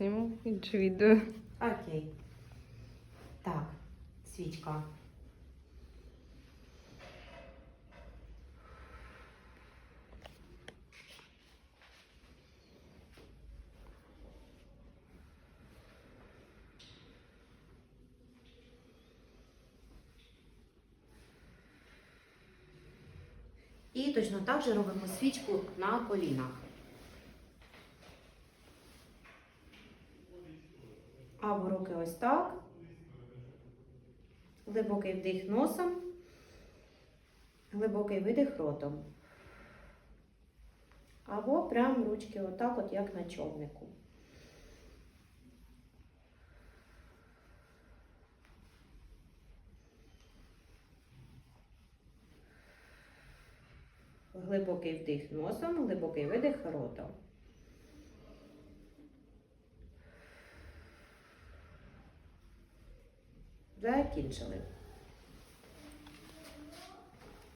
зніму інше відео. Окей. Так, свічка. І точно так же робимо свічку на колінах. Або руки ось так. Глибокий вдих носом, глибокий видих ротом. Або прям ручки отак, от як на човнику. Глибокий вдих носом, глибокий видих ротом. Закінчили.